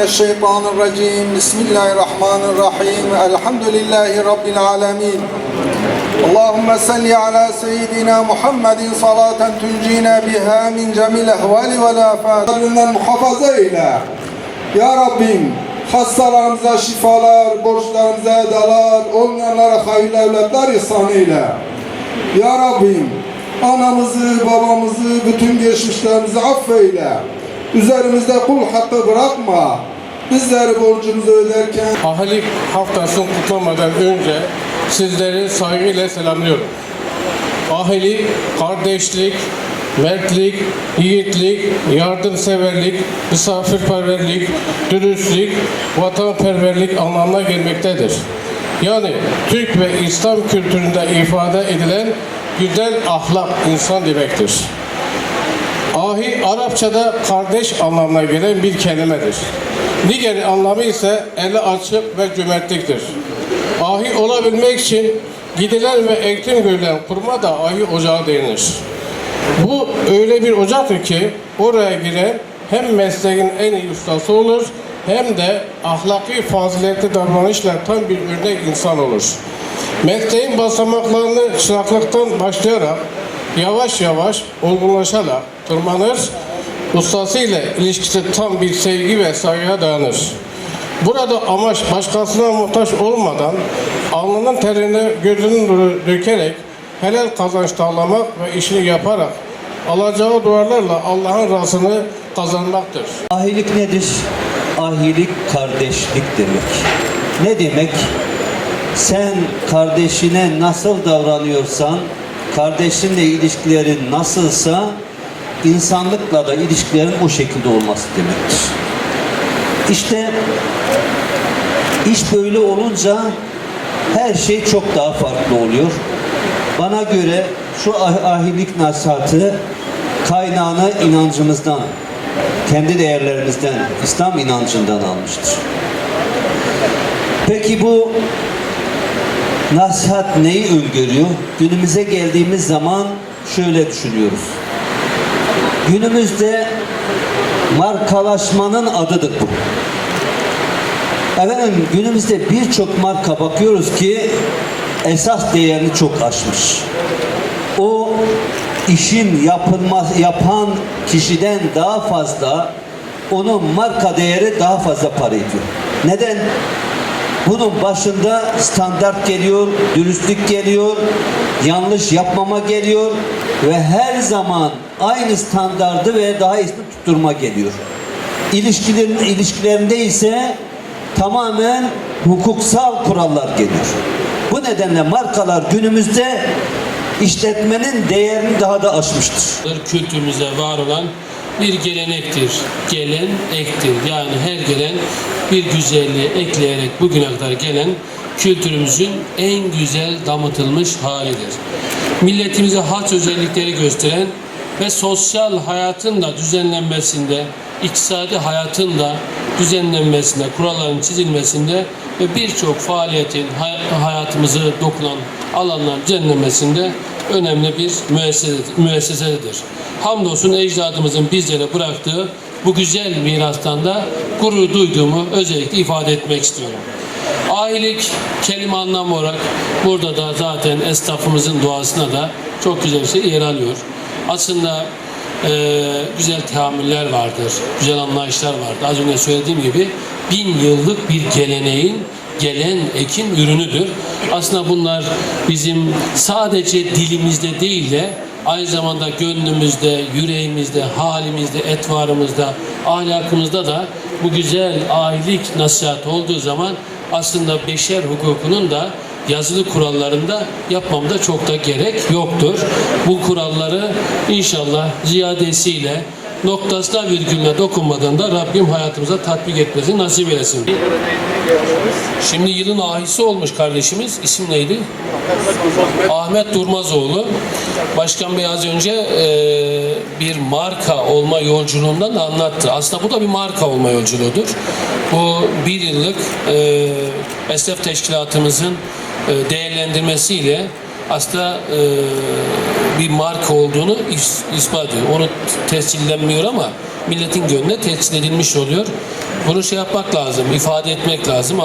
mineşşeytanirracim. Bismillahirrahmanirrahim. Elhamdülillahi Rabbil alemin. Allahümme salli ala seyyidina Muhammedin salaten tüncina biha min cemil ehvali ve lafatinden muhafaza eyle. Ya Rabbim hastalarımıza şifalar, borçlarımıza edalar, olmayanlara hayırlı evlatlar ihsan eyle. Ya Rabbim anamızı, babamızı, bütün geçmişlerimizi affeyle. Üzerimizde kul hakkı bırakma. Bizleri borcumuzu öderken Ahalik haftasını kutlamadan önce sizleri saygıyla selamlıyorum. Ahili, kardeşlik, mertlik, yiğitlik, yardımseverlik, misafirperverlik, dürüstlük, vatanperverlik anlamına gelmektedir. Yani Türk ve İslam kültüründe ifade edilen güzel ahlak insan demektir. Ahi Arapçada kardeş anlamına gelen bir kelimedir. Diğer anlamı ise eli açık ve cömertliktir. Ahi olabilmek için gidilen ve ektim görülen kurma da ahi ocağı denir. Bu öyle bir ocaktır ki oraya giren hem mesleğin en iyi ustası olur hem de ahlaki faziletli davranışla tam bir örnek insan olur. Mesleğin basamaklarını çıraklıktan başlayarak yavaş yavaş olgunlaşarak tırmanır, ustasıyla ilişkisi tam bir sevgi ve saygıya dayanır. Burada amaç başkasına muhtaç olmadan alnının terini gözünün dökerek helal kazanç sağlamak ve işini yaparak alacağı duvarlarla Allah'ın razını kazanmaktır. Ahilik nedir? Ahilik kardeşlik demek. Ne demek? Sen kardeşine nasıl davranıyorsan, kardeşinle ilişkilerin nasılsa, insanlıkla da ilişkilerin o şekilde olması demektir. İşte iş böyle olunca her şey çok daha farklı oluyor. Bana göre şu ah- ahilik nasihatı kaynağını inancımızdan, kendi değerlerimizden, İslam inancından almıştır. Peki bu nasihat neyi öngörüyor? Günümüze geldiğimiz zaman şöyle düşünüyoruz. Günümüzde markalaşmanın adıdır bu. Efendim günümüzde birçok marka bakıyoruz ki esas değerini çok aşmış. O işin yapılma, yapan kişiden daha fazla onun marka değeri daha fazla para ediyor. Neden? Bunun başında standart geliyor, dürüstlük geliyor, yanlış yapmama geliyor ve her zaman aynı standardı ve daha iyisini tutturma geliyor. İlişkilerin ilişkilerinde ise tamamen hukuksal kurallar geliyor. Bu nedenle markalar günümüzde işletmenin değerini daha da aşmıştır. kültürümüze var olan bir gelenektir. Gelen ektir. Yani her gelen bir güzelliği ekleyerek bugüne kadar gelen kültürümüzün en güzel damıtılmış halidir. Milletimize has özellikleri gösteren ve sosyal hayatın da düzenlenmesinde, iktisadi hayatın da düzenlenmesinde, kuralların çizilmesinde ve birçok faaliyetin hay- hayatımızı dokunan alanların düzenlenmesinde önemli bir müessesedir. Hamdolsun ecdadımızın bizlere bıraktığı bu güzel mirastan da gurur duyduğumu özellikle ifade etmek istiyorum. Ahilik kelime anlamı olarak burada da zaten esnafımızın duasına da çok güzel bir şey yer alıyor. Aslında eee, güzel teamüller vardır, güzel anlayışlar vardır. Az önce söylediğim gibi bin yıllık bir geleneğin gelen ekin ürünüdür. Aslında bunlar bizim sadece dilimizde değil de aynı zamanda gönlümüzde, yüreğimizde, halimizde, etvarımızda, ahlakımızda da bu güzel ahilik nasihat olduğu zaman aslında beşer hukukunun da yazılı kurallarında yapmamda çok da gerek yoktur. Bu kuralları inşallah ziyadesiyle noktasına virgülüne dokunmadan da Rabbim hayatımıza tatbik etmesini nasip eylesin. Şimdi yılın ahisi olmuş kardeşimiz. İsim neydi? Ahmet Durmazoğlu. Başkan Bey az önce e, bir marka olma yolculuğundan da anlattı. Aslında bu da bir marka olma yolculuğudur. Bu bir yıllık e, esnaf teşkilatımızın e, değerlendirmesiyle aslında e, bir marka olduğunu is- ispat ediyor. Onu tescillenmiyor ama milletin gönlüne tescil edilmiş oluyor. Bunu şey yapmak lazım, ifade etmek lazım.